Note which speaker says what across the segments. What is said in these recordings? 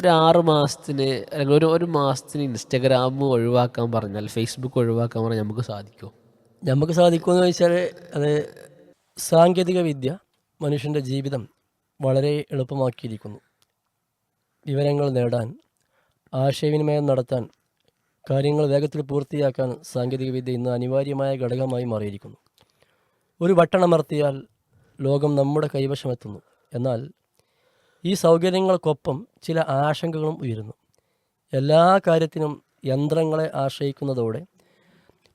Speaker 1: ഒരു ആറ് മാസത്തിന് അല്ലെങ്കിൽ ഒരു ഒരു മാസത്തിന് ഇൻസ്റ്റഗ്രാം ഒഴിവാക്കാൻ പറഞ്ഞാൽ ഫേസ്ബുക്ക് ഒഴിവാക്കാൻ പറഞ്ഞാൽ നമുക്ക് സാധിക്കുമോ?
Speaker 2: നമുക്ക് സാധിക്കുമെന്ന് ചോദിച്ചാൽ അത് സാങ്കേതിക വിദ്യ മനുഷ്യന്റെ ജീവിതം വളരെ എളുപ്പമാക്കിയിരിക്കുന്നു. വിവരങ്ങൾ നേടാൻ ആശയവിനിമയം നടത്താൻ കാര്യങ്ങൾ വേഗത്തിൽ പൂർത്തിയാക്കാൻ സാങ്കേതികവിദ്യ ഇന്ന് അനിവാര്യമായ ഘടകമായി മാറിയിരിക്കുന്നു. ഒരു വട്ടണമർത്തിയാൽ ലോകം നമ്മുടെ കൈവശമെത്തുന്നു എന്നാൽ ഈ സൗകര്യങ്ങൾക്കൊപ്പം ചില ആശങ്കകളും ഉയരുന്നു. എല്ലാ കാര്യത്തിനും യന്ത്രങ്ങളെ ആശ്രയിക്കുന്നതോടെ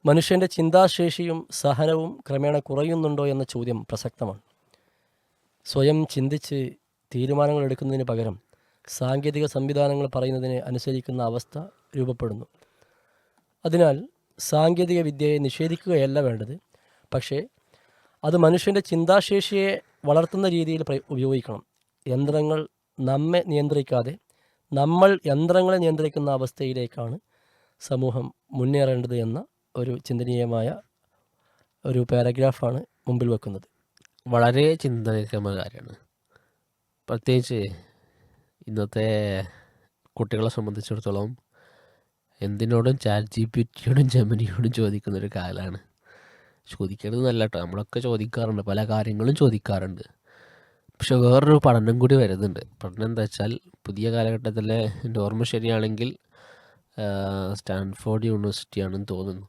Speaker 2: മനുഷ്യന്റെ ചിന്താശേഷിയും സഹനവും ക്രമേണ കുറയുന്നുണ്ടോ എന്ന ചോദ്യം പ്രസക്തമാണ്. സ്വയം ചിന്തിച്ച് തീരുമാനങ്ങൾ എടുക്കുന്നതിന് പകരം സാങ്കേതിക സംവിധാനങ്ങൾ പറയുന്നതിനെ അനുസരിക്കുന്ന അവസ്ഥ രൂപപ്പെടുന്നു. അതിനാൽ സാങ്കേതിക വിദ്യയെ നിഷേധിക്കുകയല്ല വേണ്ടത് പക്ഷേ അത് മനുഷ്യന്റെ ചിന്താശേഷിയെ വളർത്തുന്ന രീതിയിൽ ഉപയോഗിക്കണം. യന്ത്രങ്ങൾ നമ്മെ നിയന്ത്രിക്കാതെ നമ്മൾ യന്ത്രങ്ങളെ നിയന്ത്രിക്കുന്ന അവസ്ഥയിലേക്കാണ് സമൂഹം മുന്നേറേണ്ടത് എന്ന ഒരു ചിന്തനീയമായ ഒരു പാരഗ്രാഫാണ് മുമ്പിൽ വെക്കുന്നത്.
Speaker 1: വളരെ ചിന്തനീയമായ കാര്യമാണ്. പ്രത്യേകിച്ച് ഇന്നത്തെ കുട്ടികളെ സംബന്ധിച്ചിടത്തോളം എന്തിനോടും ചാറ്റ് ജി പി ടിയോടും ജമിനിയോടും ചോദിക്കുന്നൊരു കാലമാണ് ചോദിക്കരുത് നല്ല കേട്ടോ. നമ്മളൊക്കെ ചോദിക്കാറുണ്ട്. പല കാര്യങ്ങളും ചോദിക്കാറുണ്ട്. പക്ഷെ വേറൊരു പഠനം കൂടി വരുന്നുണ്ട്. പഠനം എന്താ വെച്ചാൽ പുതിയ കാലഘട്ടത്തിലെ എന്റെ ഓർമ്മ ശരിയാണെങ്കിൽ സ്റ്റാൻഫോർഡ് യൂണിവേഴ്സിറ്റിയാണെന്ന് തോന്നുന്നു.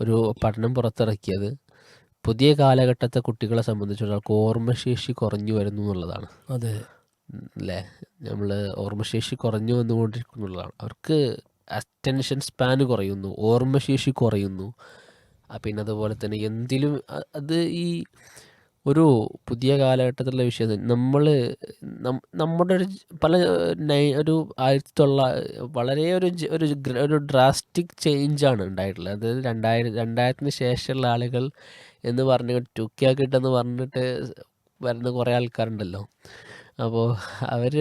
Speaker 1: ഒരു പഠനം പുറത്തിറക്കിയത് പുതിയ കാലഘട്ടത്തെ കുട്ടികളെ സംബന്ധിച്ചിടത്തോളം ഓർമ്മശേഷി കുറഞ്ഞു വരുന്നു എന്നുള്ളതാണ്.
Speaker 2: അതെ.
Speaker 1: അല്ലേ നമ്മൾ ഓർമ്മശേഷി കുറഞ്ഞു വന്നുകൊണ്ടിരിക്കുന്നുള്ളതാണ്. അവർക്ക് അറ്റൻഷൻ സ്പാൻ കുറയുന്നു ഓർമ്മശേഷി കുറയുന്നു. പിന്നെ അതുപോലെ തന്നെ എന്തിലും അത് ഈ ഒരു പുതിയ കാലഘട്ടത്തിലുള്ള വിഷയം നമ്മൾ നമ്മുടെ ഒരു പല നൈ ഒരു ആയിരത്തി തൊള്ള വളരെ ഒരു ഒരു ഒരു ഡ്രാസ്റ്റിക് ചേഞ്ചാണ് ഉണ്ടായിട്ടുള്ളത്. അതായത് രണ്ടായിരം രണ്ടായിരത്തിന് ശേഷമുള്ള ആളുകൾ എന്ന് പറഞ്ഞ് ടുക്കിയാക്കിട്ടെന്ന് പറഞ്ഞിട്ട് വരുന്ന കുറേ ആൾക്കാരുണ്ടല്ലോ. അപ്പോൾ അവർ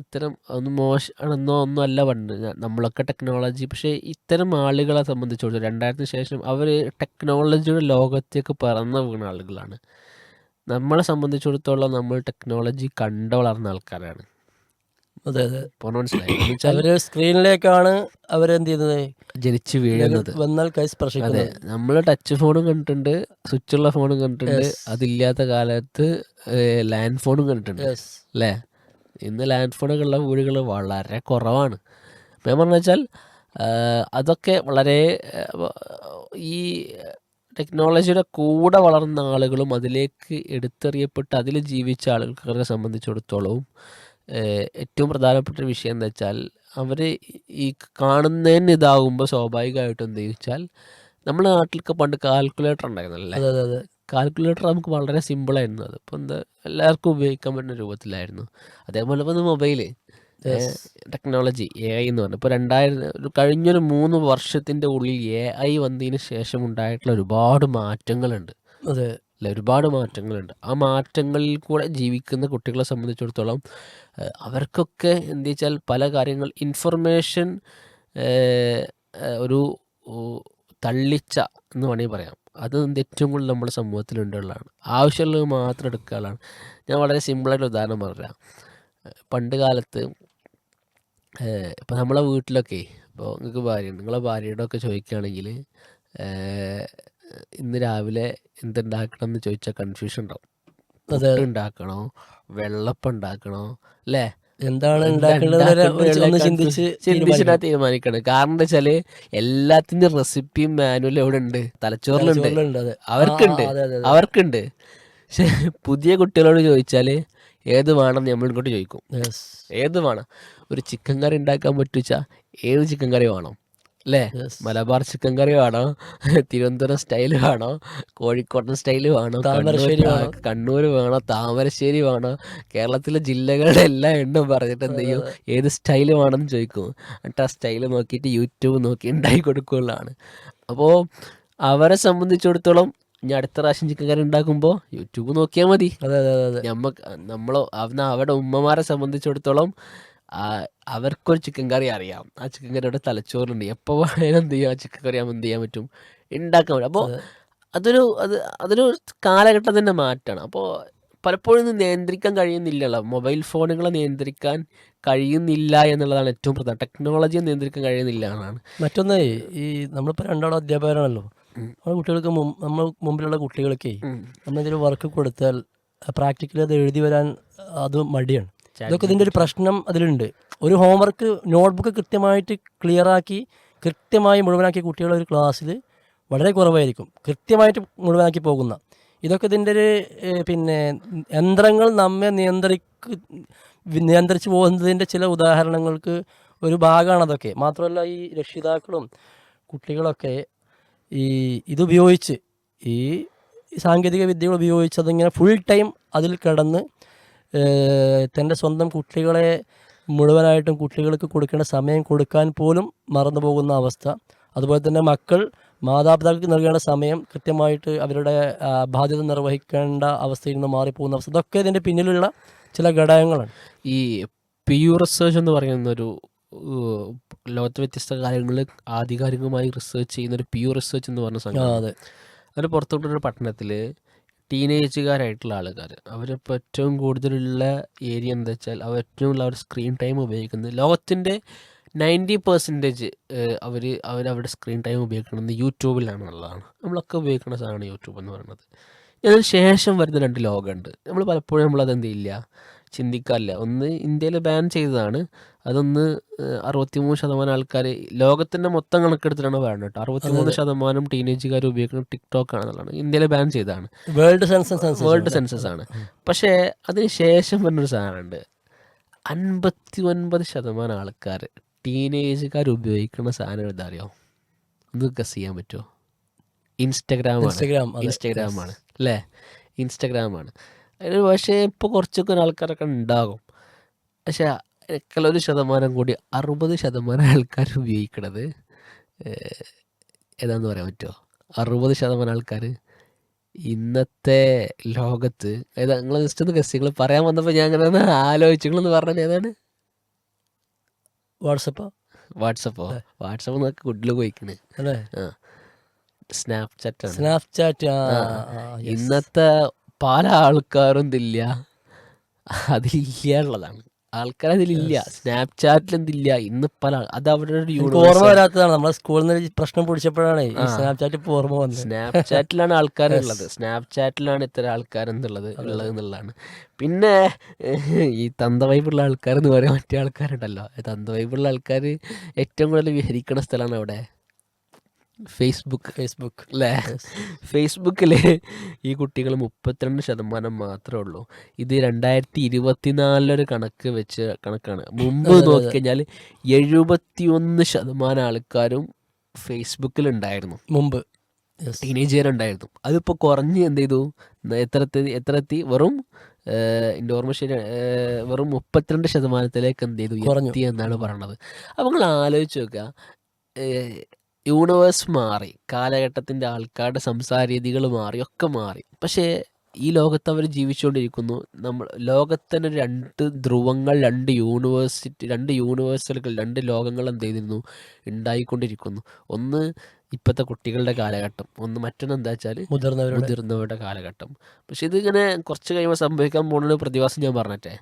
Speaker 1: അത്തരം ഒന്ന് മോശമാണെന്നോ ഒന്നും അല്ല പണ്ട്. നമ്മളൊക്കെ ടെക്നോളജി പക്ഷേ ഇത്തരം ആളുകളെ സംബന്ധിച്ചിടത്തോളം രണ്ടായിരത്തിന് ശേഷം അവർ ടെക്നോളജിയുടെ ലോകത്തേക്ക് പറന്ന് വീണ ആളുകളാണ്. നമ്മളെ സംബന്ധിച്ചിടത്തോളം നമ്മൾ ടെക്നോളജി കണ്ടു വളർന്ന ആൾക്കാരാണ്.
Speaker 2: അതെ അതെ. അവർ സ്ക്രീനിലേക്കാണ് അവരെന്ത് ചെയ്യുന്നത്?
Speaker 1: ജനിച്ച് വീഴുന്നത്.
Speaker 2: വന്നാൽ കൈ സ്പർശിക്കുന്നത്.
Speaker 1: നമ്മൾ ടച്ച് ഫോണും കണ്ടിട്ടുണ്ട് സ്വിച്ച് ഉള്ള ഫോണും കണ്ടിട്ടുണ്ട്. അതില്ലാത്ത കാലത്ത് ലാൻഡ് ഫോണും കണ്ടിട്ടുണ്ട്. അല്ലേ? ഇന്ന് ലാൻഡ് ഫോണൊക്കെ ഉള്ള വീടുകൾ വളരെ കുറവാണ്. ഞാൻ പറഞ്ഞു വെച്ചാൽ അതൊക്കെ വളരെ ഈ ടെക്നോളജിയുടെ കൂടെ വളർന്ന ആളുകളും അതിലേക്ക് എടുത്തെറിയപ്പെട്ട് അതിൽ ജീവിച്ച ആളുകൾക്കെ സംബന്ധിച്ചിടത്തോളവും ഏറ്റവും പ്രധാനപ്പെട്ട ഒരു വിഷയം എന്താ വെച്ചാൽ അവർ ഈ കാണുന്നതിന് ഇതാകുമ്പോൾ സ്വാഭാവികമായിട്ടും എന്ത് ചോദിച്ചാൽ നമ്മുടെ നാട്ടിലൊക്കെ പണ്ട് കാൽക്കുലേറ്റർ ഉണ്ടായിരുന്നല്ലേ
Speaker 2: അതെ അതെ അതെ.
Speaker 1: കാൽക്കുലേറ്റർ നമുക്ക് വളരെ സിമ്പിളായിരുന്നു അത് ഇപ്പം എന്താ എല്ലാവർക്കും ഉപയോഗിക്കാൻ പറ്റുന്ന രൂപത്തിലായിരുന്നു. അതേപോലെ ഇപ്പം മൊബൈൽ. ടെക്നോളജി എ ഐ എന്ന് പറഞ്ഞു. ഇപ്പോൾ രണ്ടായിരം ഒരു കഴിഞ്ഞൊരു മൂന്ന് വർഷത്തിന്റെ ഉള്ളിൽ എ ഐ വന്നതിന് ശേഷം ഉണ്ടായിട്ടുള്ള ഒരുപാട് മാറ്റങ്ങളുണ്ട്.
Speaker 2: അതെ.
Speaker 1: അല്ല ഒരുപാട് മാറ്റങ്ങളുണ്ട്. ആ മാറ്റങ്ങളിൽ കൂടെ ജീവിക്കുന്ന കുട്ടികളെ സംബന്ധിച്ചിടത്തോളം അവർക്കൊക്കെ എന്താ വെച്ചാൽ പല കാര്യങ്ങൾ ഇൻഫർമേഷൻ ഒരു തള്ളിച്ച എന്ന് വേണമെങ്കിൽ പറയാം. അത് ഏറ്റവും കൂടുതൽ നമ്മുടെ സമൂഹത്തിലുണ്ടുള്ളതാണ് ആവശ്യമുള്ളത് മാത്രം എടുക്കാനുള്ളതാണ് ഞാൻ വളരെ സിമ്പിളായിട്ട് ഉദാഹരണം പറയാം. പണ്ട് കാലത്ത് ഇപ്പം നമ്മളെ വീട്ടിലൊക്കെ ഇപ്പോൾ നിങ്ങൾക്ക് ഭാര്യയുണ്ട് നിങ്ങളെ ഭാര്യയുടെ ഒക്കെ ചോദിക്കുകയാണെങ്കിൽ ഇന്ന് രാവിലെ എന്തുണ്ടാക്കണം എന്ന് ചോദിച്ചാൽ കൺഫ്യൂഷൻ ഉണ്ടാവും
Speaker 2: അതെ.
Speaker 1: പുട്ട് ഉണ്ടാക്കണോ? വെള്ളപ്പം ഉണ്ടാക്കണോ? അല്ലേ?
Speaker 2: എന്താണ്
Speaker 1: എന്താ
Speaker 2: ഉണ്ടാക്കേണ്ടത് വരെ ഒന്ന് ചിന്തിച്ച്
Speaker 1: ചിന്തിച്ചിട്ടാ തീരുമാനിക്കണം. കാരണം എന്താ വെച്ചാൽ എല്ലാത്തിന്റെ റെസിപ്പിയും മാനുവലും എവിടെ ഉണ്ട് തലച്ചോറിലുണ്ട്
Speaker 2: അതെ.
Speaker 1: അവർക്കുണ്ട്.
Speaker 2: ആ, അതെ, അതെ, അതെ.
Speaker 1: അവർക്കുണ്ട്. പക്ഷെ പുതിയ കുട്ടികളോട് ചോദിച്ചാൽ ഏത് വേണം നമ്മൾ ഇങ്ങോട്ട് ചോദിക്കും. ഏത് വേണം? ഒരു ചിക്കൻ കറി ഉണ്ടാക്കാൻ പറ്റുവെച്ചാ ഏത് ചിക്കൻ കറി വേണം? അല്ലേ? മലബാർ ചിക്കൻ കറി വേണോ? തിരുവനന്തപുരം സ്റ്റൈൽ വേണോ? കോഴിക്കോട്ടൻ സ്റ്റൈൽ വേണോ?
Speaker 2: താമരശ്ശേരി
Speaker 1: കണ്ണൂർ-
Speaker 2: വേണോ?
Speaker 1: കണ്ണൂർ വേണോ? താമരശ്ശേരി വേണോ? കേരളത്തിലെ ജില്ലകളുടെ എല്ലാ എണ്ണം പറഞ്ഞിട്ട് എന്ത് ചെയ്യും? ഏത് സ്റ്റൈൽ വേണമെന്ന് ചോദിക്കും. എന്നിട്ട് ആ സ്റ്റൈൽ നോക്കിയിട്ട് യൂട്യൂബ് നോക്കി ഉണ്ടാക്കി കൊടുക്കുകയുള്ളതാണ്. അപ്പോൾ അവരെ സംബന്ധിച്ചിടത്തോളം ഇനി അടുത്ത പ്രാവശ്യം ചിക്കൻ കറി ഉണ്ടാക്കുമ്പോൾ യൂട്യൂബ് നോക്കിയാൽ മതി.
Speaker 2: അതെ അതെ അതെ
Speaker 1: നമ്മക്ക് നമ്മളോ അവന അവരുടെ ഉമ്മമാരെ സംബന്ധിച്ചിടത്തോളം അവർക്കൊരു ചിക്കൻ കറി അറിയാം. ആ ചിക്കൻ കറിയുടെ തലച്ചോറുണ്ട്. എപ്പോൾ വേണേലും എന്ത് ചെയ്യാം? ആ ചിക്കൻ കറി ആകുമ്പോൾ എന്ത് ചെയ്യാൻ പറ്റും? ഉണ്ടാക്കാൻ പറ്റും. അപ്പോൾ അതൊരു അത് അതൊരു കാലഘട്ടത്തിന്റെ മാറ്റമാണ് അപ്പോൾ പലപ്പോഴും ഇത് നിയന്ത്രിക്കാൻ കഴിയുന്നില്ലല്ലോ. മൊബൈൽ ഫോണുകളെ നിയന്ത്രിക്കാൻ കഴിയുന്നില്ല എന്നുള്ളതാണ് ഏറ്റവും പ്രധാനം. ടെക്നോളജിയെ നിയന്ത്രിക്കാൻ കഴിയുന്നില്ല എന്നാണ്
Speaker 2: മറ്റൊന്ന് ഈ നമ്മളിപ്പോൾ രണ്ടാളും അധ്യാപകരാണല്ലോ. നമ്മുടെ കുട്ടികൾക്ക് നമ്മൾ മുമ്പിലുള്ള കുട്ടികൾക്ക് നമ്മളെന്തെങ്കിലും വർക്ക് കൊടുത്താൽ പ്രാക്ടിക്കലി അത് എഴുതി വരാൻ അത് മടിയാണ്. ഇതൊക്കെ ഇതിന്റെ ഒരു പ്രശ്നം അതിലുണ്ട്. ഒരു ഹോംവർക്ക് നോട്ട്ബുക്ക് കൃത്യമായിട്ട് ക്ലിയർ ആക്കി കൃത്യമായി മുഴുവനാക്കിയ കുട്ടികളുടെ ഒരു ക്ലാസ്സിൽ വളരെ കുറവായിരിക്കും. കൃത്യമായിട്ട് മുഴുവനാക്കി പോകുന്ന. ഇതൊക്കെ ഇതിന്റെ ഒരു പിന്നെ യന്ത്രങ്ങൾ നമ്മെ നിയന്ത്രിക്ക് നിയന്ത്രിച്ചു പോകുന്നതിന്റെ ചില ഉദാഹരണങ്ങൾക്ക് ഒരു ഭാഗമാണ് അതൊക്കെ. മാത്രമല്ല ഈ രക്ഷിതാക്കളും കുട്ടികളൊക്കെ ഈ ഇതുപയോഗിച്ച് ഈ സാങ്കേതിക വിദ്യകൾ ഉപയോഗിച്ച് അതിങ്ങനെ ഫുൾ ടൈം അതിൽ കിടന്ന് തന്റെ സ്വന്തം കുട്ടികളെ മുഴുവനായിട്ടും കുട്ടികൾക്ക് കൊടുക്കേണ്ട സമയം കൊടുക്കാൻ പോലും മറന്നു പോകുന്ന അവസ്ഥ. അതുപോലെ തന്നെ മക്കൾ മാതാപിതാക്കൾക്ക് നൽകേണ്ട സമയം കൃത്യമായിട്ട് അവരുടെ ബാധ്യത നിർവഹിക്കേണ്ട അവസ്ഥയിൽ നിന്ന് മാറിപ്പോകുന്ന അവസ്ഥ. ഇതൊക്കെ ഇതിന്റെ പിന്നിലുള്ള ചില ഘടകങ്ങളാണ്.
Speaker 1: ഈ പി യു റിസർച്ച് എന്ന് പറയുന്ന ഒരു ലോകത്തെ വ്യത്യസ്ത കാര്യങ്ങളിൽ ആധികാരികമായി റിസർച്ച് ചെയ്യുന്ന ഒരു പ്യൂർ റിസർച്ച് എന്ന് പറഞ്ഞ സംഘം
Speaker 2: അതെ.
Speaker 1: അതിൽ പുറത്തോട്ടൊരു പട്ടണത്തിൽ ടീനേജുകാരായിട്ടുള്ള ആൾക്കാർ അവരിപ്പോൾ ഏറ്റവും കൂടുതലുള്ള ഏരിയ എന്താ വെച്ചാൽ അവർ ഏറ്റവും കൂടുതൽ അവർ സ്ക്രീൻ ടൈം ഉപയോഗിക്കുന്നത് ലോകത്തിന്റെ നയന്റി പെർസെന്റേജ് അവർ അവരവരുടെ സ്ക്രീൻ ടൈം ഉപയോഗിക്കുന്നത് യൂട്യൂബിലാണെന്നുള്ളതാണ് നമ്മളൊക്കെ ഉപയോഗിക്കുന്ന സാധനമാണ് യൂട്യൂബ് എന്ന് പറയുന്നത്. അതിന് ശേഷം വരുന്ന രണ്ട് ലോകമുണ്ട്. നമ്മൾ പലപ്പോഴും നമ്മളത് എന്ത് ചെയ്യില്ല? ചിന്തിക്കാറില്ല. ഒന്ന് ഇന്ത്യയിൽ ബാൻ ചെയ്തതാണ്. അതൊന്ന് അറുപത്തിമൂന്ന് ശതമാനം ആൾക്കാർ ലോകത്തിന്റെ മൊത്തം കണക്കെടുത്തിട്ടാണ് ബാൻ കേട്ടോ. അറുപത്തിമൂന്ന് ശതമാനം ടീനേജുകാർ ഉപയോഗിക്കുന്ന ടിക്ടോക്ക് ആണെന്നുള്ളതാണ്. ഇന്ത്യയിൽ ബാൻ ചെയ്തതാണ്.
Speaker 2: വേൾഡ് സെൻസസ്
Speaker 1: വേൾഡ് സെൻസസ് ആണ്. പക്ഷേ അതിന് ശേഷം വരുന്നൊരു സാധനമുണ്ട്. അൻപത്തി ഒൻപത് ശതമാനം ആൾക്കാർ ടീനേജുകാർ ഉപയോഗിക്കുന്ന സാധനം എന്താ അറിയോ? ഒന്ന് ഗസ് ചെയ്യാൻ പറ്റുമോ? ഇൻസ്റ്റഗ്രാമാണ്. ഇൻസ്റ്റഗ്രാമാണ് അല്ലേ? ഇൻസ്റ്റഗ്രാമാണ് അതിന് പക്ഷേ ഇപ്പോൾ കുറച്ചൊക്കെ ആൾക്കാരൊക്കെ ഉണ്ടാകും. പക്ഷേ ഒരു ശതമാനം കൂടി അറുപത് ശതമാനം ആൾക്കാർ ഉപയോഗിക്കണത് ഏതാന്ന് പറയാൻ പറ്റുമോ അറുപത് ശതമാനം ആൾക്കാർ ഇന്നത്തെ ലോകത്ത് ഏതാ നിങ്ങൾ ജസ്റ്റ് ഒന്ന് ഗസ് നിങ്ങൾ പറയാൻ വന്നപ്പോൾ ഞാൻ അങ്ങനെ ഒന്ന് ആലോചിച്ചു നിങ്ങളൊന്ന് പറഞ്ഞത് ഏതാണ്?
Speaker 2: വാട്സപ്പോ?
Speaker 1: വാട്സപ്പോ? വാട്സപ്പ് നോക്കി ഗുഡിൽ പോയിക്കണ്
Speaker 2: അല്ലേ
Speaker 1: ആ. Snapchat
Speaker 2: Snapchat.
Speaker 1: ഇന്നത്തെ പല ആൾക്കാരും ഇതില്ല. അതില്ല ഉള്ളതാണ്. ആൾക്കാർ അതിലില്ല. സ്നാപ്ചാറ്റിൽ എന്തില്ല ഇന്ന് പല അത് അവരുടെ ഒരു
Speaker 2: ഓർമ്മ വരാത്തതാണ്. നമ്മളെ സ്കൂളിൽ നിന്ന് പ്രശ്നം പിടിച്ചപ്പോഴാണ് സ്നാപ്ചാറ്റ് ഇപ്പോൾ ഓർമ്മ വന്നത്.
Speaker 1: സ്നാപ്ചാറ്റിലാണ് ആൾക്കാരുള്ളത് സ്നാപ്ചാറ്റിലാണ് ഇത്ര ആൾക്കാരെന്നുള്ളത് ഉള്ളത് എന്നുള്ളതാണ്. പിന്നെ ഈ തന്ത വൈബുള്ള ആൾക്കാരെന്ന് പറയാൻ മറ്റേ ആൾക്കാരുണ്ടല്ലോ. തന്ത വൈബുള്ള ആൾക്കാർ ഏറ്റവും കൂടുതൽ വിഹരിക്കുന്ന സ്ഥലമാണ് അവിടെ? ഫേസ്ബുക്ക്
Speaker 2: ഫേസ്ബുക്ക്
Speaker 1: അല്ലേ ഫേസ്ബുക്കിൽ ഈ കുട്ടികൾ മുപ്പത്തിരണ്ട് ശതമാനം മാത്രമേ ഉള്ളൂ. ഇത് രണ്ടായിരത്തി ഇരുപത്തിനാലിലൊരു കണക്ക് വെച്ച് കണക്കാണ്. മുമ്പ്. നോക്കിക്കഴിഞ്ഞാൽ എഴുപത്തിയൊന്ന് ശതമാനം ആൾക്കാരും ഫേസ്ബുക്കിലുണ്ടായിരുന്നു
Speaker 2: മുമ്പ്.
Speaker 1: ടീനേജ് ഉണ്ടായിരുന്നു അതിപ്പോൾ കുറഞ്ഞ് എന്ത് ചെയ്തു എത്രത്തി എത്ര എത്തി എത്ര എത്തി വെറും എന്റെ ഓർമ്മ ശരി വെറും മുപ്പത്തിരണ്ട് ശതമാനത്തിലേക്ക് എന്ത് ചെയ്തു എത്തി എന്നാണ് പറയണത്. അപ്പോൾ നിങ്ങൾ ആലോചിച്ച് നോക്കുക യൂണിവേഴ്സ് മാറി കാലഘട്ടത്തിന്റെ ആൾക്കാരുടെ സംസാര രീതികൾ മാറി ഒക്കെ മാറി. പക്ഷേ ഈ ലോകത്ത് അവർ ജീവിച്ചുകൊണ്ടിരിക്കുന്നു. നമ്മൾ ലോകത്തിന് രണ്ട് ധ്രുവങ്ങൾ രണ്ട് യൂണിവേഴ്സിറ്റി രണ്ട് യൂണിവേഴ്സലുകൾ രണ്ട് ലോകങ്ങൾ എന്ത് ചെയ്തിരുന്നു? ഉണ്ടായിക്കൊണ്ടിരിക്കുന്നു. ഒന്ന് ഇപ്പോഴത്തെ കുട്ടികളുടെ കാലഘട്ടം. ഒന്ന് മറ്റൊന്ന് എന്താ വെച്ചാൽ
Speaker 2: മുതിർന്നവരുടെ.
Speaker 1: മുതിർന്നവരുടെ കാലഘട്ടം. പക്ഷെ ഇതിങ്ങനെ കുറച്ച് കഴിയുമ്പോൾ സംഭവിക്കാൻ പോകുന്ന പ്രതിഭാസം ഞാൻ പറഞ്ഞിട്ടേ.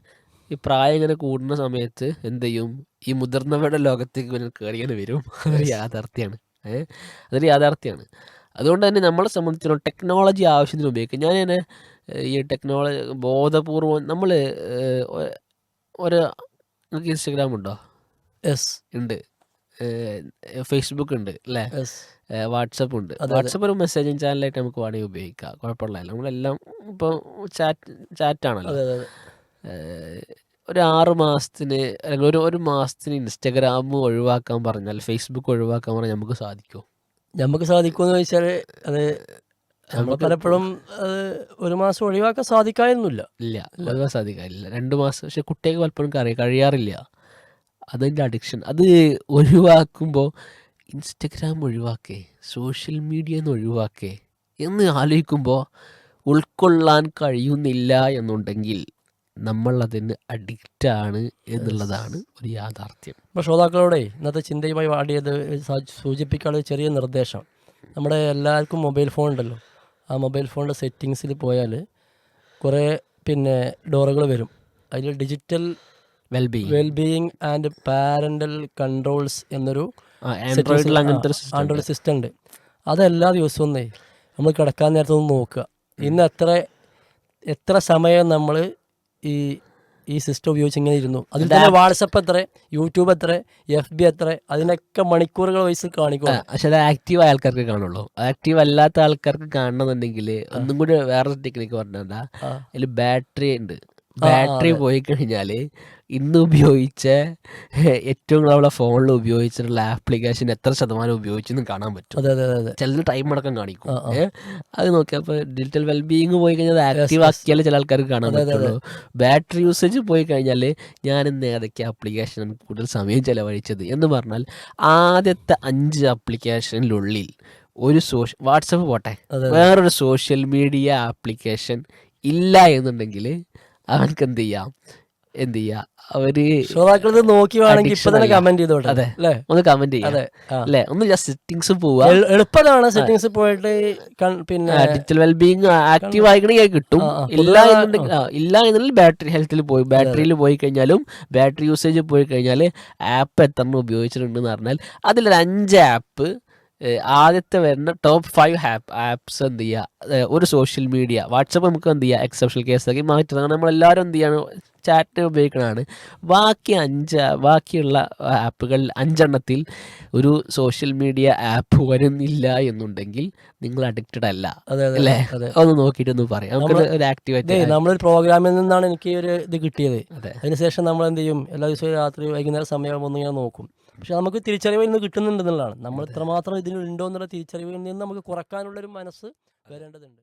Speaker 1: ഈ പ്രായം ഇങ്ങനെ കൂടുന്ന സമയത്ത് എന്ത് ചെയ്യും? ഈ മുതിർന്നവരുടെ ലോകത്തേക്ക് ഇങ്ങനെ കയറിയാണ് വരും. അതൊരു യാഥാർത്ഥ്യമാണ് ഏഹ് അതൊരു യാഥാർത്ഥ്യമാണ് അതുകൊണ്ട് തന്നെ നമ്മളെ സംബന്ധിച്ചിടത്തോളം ടെക്നോളജി ആവശ്യത്തിന് ഉപയോഗിക്കും. ഞാൻ തന്നെ ഈ ടെക്നോളജി ബോധപൂർവം നമ്മൾ ഒരു നിങ്ങൾക്ക് ഇൻസ്റ്റഗ്രാം ഉണ്ടോ?
Speaker 2: എസ്
Speaker 1: ഉണ്ട്. ഫേസ്ബുക്ക് ഉണ്ട് അല്ലേ? വാട്സപ്പ് ഉണ്ട്. വാട്സപ്പ് ഒരു മെസ്സേജിങ് ചാനലായിട്ട് നമുക്ക് വേണമെങ്കിൽ ഉപയോഗിക്കാം. കുഴപ്പമില്ല. നമ്മളെല്ലാം ഇപ്പോൾ ചാറ്റ് ചാറ്റാണല്ലോ ഒരു ആറ് മാസത്തിന് അല്ലെങ്കിൽ ഒരു ഒരു മാസത്തിന് ഇൻസ്റ്റഗ്രാം ഒഴിവാക്കാൻ പറഞ്ഞാൽ ഫേസ്ബുക്ക് ഒഴിവാക്കാൻ പറഞ്ഞാൽ നമുക്ക് സാധിക്കുമോ
Speaker 2: നമുക്ക് സാധിക്കുമെന്ന് ചോദിച്ചാൽ അത് നമ്മൾ പലപ്പോഴും അത് ഒരു മാസം ഒഴിവാക്കാൻ സാധിക്കായിരുന്നില്ല
Speaker 1: ഇല്ല ഒഴിവാക്കാൻ സാധിക്കില്ല രണ്ട് മാസം പക്ഷെ കുട്ടികൾക്ക് പലപ്പോഴും കഴി കഴിയാറില്ല. അതിന്റെ അഡിക്ഷൻ അത് ഒഴിവാക്കുമ്പോൾ ഇൻസ്റ്റഗ്രാം ഒഴിവാക്കേ സോഷ്യൽ മീഡിയ എന്ന് ഒഴിവാക്കേ എന്ന് ആലോചിക്കുമ്പോൾ ഉൾക്കൊള്ളാൻ കഴിയുന്നില്ല എന്നുണ്ടെങ്കിൽ നമ്മൾ അതിന് അഡിക്റ്റ് ആണ് എന്നുള്ളതാണ് ഒരു യാഥാർത്ഥ്യം.
Speaker 2: അപ്പോൾ ശ്രോതാക്കളോടെ ഇന്നത്തെ ചിന്തയുമായി വാടിയത് സൂചിപ്പിക്കാനുള്ള ചെറിയ നിർദ്ദേശം. നമ്മുടെ എല്ലാവർക്കും മൊബൈൽ ഫോൺ ഉണ്ടല്ലോ. ആ മൊബൈൽ ഫോണിന്റെ സെറ്റിങ്സിൽ പോയാൽ കുറേ പിന്നെ ഡോറുകൾ വരും. അതിൽ digital
Speaker 1: wellbeing
Speaker 2: wellbeing and parental controls എന്നൊരു ആൻഡ്രോയിഡ് സിസ്റ്റം ഉണ്ട്. അതെല്ലാ ദിവസവും നമ്മൾ കിടക്കാൻ നേരത്തൊന്ന് നോക്കുക. ഇന്ന് എത്ര എത്ര സമയം നമ്മൾ ഈ ഈ സിസ്റ്റം ഉപയോഗിച്ച് ഇങ്ങനെ ഇരുന്നു. അതിൽ തന്നെ വാട്സപ്പ് എത്ര യൂട്യൂബ് എത്ര എഫ് ബി എത്ര അതിനൊക്കെ മണിക്കൂറുകൾ വയസ്സ് കാണിക്കും
Speaker 1: പക്ഷെ അത് ആക്റ്റീവ് ആയ ആൾക്കാർക്ക് കാണുള്ളൂ. ആക്റ്റീവ് അല്ലാത്ത ആൾക്കാർക്ക് കാണണമെന്നുണ്ടെങ്കിൽ ഒന്നും കൂടി വേറെ ടെക്നിക്ക്
Speaker 2: പറഞ്ഞാൽ.
Speaker 1: അതിൽ ബാറ്ററി ഉണ്ട്. ബാറ്ററി പോയി കഴിഞ്ഞാൽ ഇന്ന് ഉപയോഗിച്ച ഏറ്റവും നമ്മളെ ഫോണിൽ ഉപയോഗിച്ചിട്ടുള്ള ആപ്ലിക്കേഷൻ എത്ര ശതമാനം ഉപയോഗിച്ചെന്ന് കാണാൻ പറ്റും.
Speaker 2: അതെ അതെ അതെ അതെ.
Speaker 1: ചിലത് ടൈം അടക്കം കാണിക്കും.
Speaker 2: ആ, ആ.
Speaker 1: ഏ? അത് നോക്കിയാൽ അപ്പോൾ ഡിജിറ്റൽ വെൽബീയിങ് പോയി കഴിഞ്ഞാൽ ആക്റ്റീവ് ആക്കിയാലേ ചില ആൾക്കാർക്ക് കാണാൻ
Speaker 2: അതെ, അതെ,
Speaker 1: പറ്റുള്ളൂ. ബാറ്ററി യൂസേജ് പോയി കഴിഞ്ഞാൽ ഞാൻ ഇന്ന് ഏതൊക്കെ ആപ്ലിക്കേഷൻ കൂടുതൽ സമയം ചിലവഴിച്ചത് എന്ന് പറഞ്ഞാൽ ആദ്യത്തെ അഞ്ച് ആപ്ലിക്കേഷനിലുള്ളിൽ ഒരു സോഷ്യൽ വാട്സപ്പ് പോട്ടെ.
Speaker 2: അതെ.
Speaker 1: വേറൊരു സോഷ്യൽ മീഡിയ ആപ്ലിക്കേഷൻ ഇല്ല എന്നുണ്ടെങ്കിൽ അവർക്ക് എന്ത് ചെയ്യാം എന്ത് ചെയ്യാ അവർ
Speaker 2: ശ്രോതാക്കൾ നോക്കി വേണമെങ്കിൽ ഇപ്പൊ തന്നെ കമന്റ് ചെയ്തോട്ടെ.
Speaker 1: അതെ. ഒന്ന് കമന്റ് ചെയ്യാം. അല്ലെ? ഒന്ന് ജസ്റ്റ് സെറ്റിങ്സ് പോവാ.
Speaker 2: എളു- എളുപ്പതാണ് സെറ്റിങ്സ് പോയിട്ട് പിന്നെ
Speaker 1: ഡിജിറ്റൽ വെൽബീങ് ആക്റ്റീവ് ആയിക്കണെങ്കിൽ കിട്ടും. ഇല്ല എന്നുണ്ടെങ്കിൽ ഇല്ല എന്നുണ്ടെങ്കിൽ ബാറ്ററി ഹെൽത്തിൽ പോയി. ബാറ്ററിയിൽ പോയി കഴിഞ്ഞാലും ബാറ്ററി യൂസേജ് പോയി കഴിഞ്ഞാൽ ആപ്പ് എത്ര ഉപയോഗിച്ചിട്ടുണ്ടെന്ന് പറഞ്ഞാൽ അതിലൊരു അഞ്ച് ആപ്പ് ആദ്യത്തെ വരുന്ന ടോപ്പ് ഫൈവ് ഹാപ്പ് ആപ്സ് എന്ത് ചെയ്യുക ഒരു സോഷ്യൽ മീഡിയ വാട്സപ്പ് നമുക്ക് എന്ത് ചെയ്യുക എക്സെപ്ഷണൽ കേസാക്കി മാറ്റി കാരണം നമ്മളെല്ലാവരും എന്ത് ചെയ്യാണ്? ചാറ്റ് ഉപയോഗിക്കണതാണ്. ബാക്കി അഞ്ച് ബാക്കിയുള്ള ആപ്പുകൾ അഞ്ചെണ്ണത്തിൽ ഒരു സോഷ്യൽ മീഡിയ ആപ്പ് വരുന്നില്ല എന്നുണ്ടെങ്കിൽ നിങ്ങൾ അഡിക്റ്റഡ് അല്ല. അല്ലേ? ഒന്ന് നോക്കിയിട്ട് ഒന്ന് പറയാം. നമുക്ക് ഒരു ആക്ടിവേറ്റ്
Speaker 2: നമ്മളൊരു പ്രോഗ്രാമിൽ നിന്നാണ് എനിക്ക് ഒരു ഇത് കിട്ടിയത്.
Speaker 1: അതെ.
Speaker 2: അതിനുശേഷം നമ്മൾ എന്ത് ചെയ്യും? എല്ലാ ദിവസവും രാത്രി വൈകുന്നേരം സമയമാകുമ്പോൾ ഒന്ന് ഞാൻ നോക്കും. പക്ഷെ നമുക്ക് തിരിച്ചറിവ് നിന്ന് കിട്ടുന്നുണ്ടെന്നുള്ളതാണ് നമ്മൾ ഇത്രമാത്രം ഇതിനുണ്ടോ എന്നുള്ള തിരിച്ചറിവിൽ നിന്ന് നമുക്ക് കുറക്കാനുള്ളൊരു മനസ്സ് വരേണ്ടതുണ്ട്.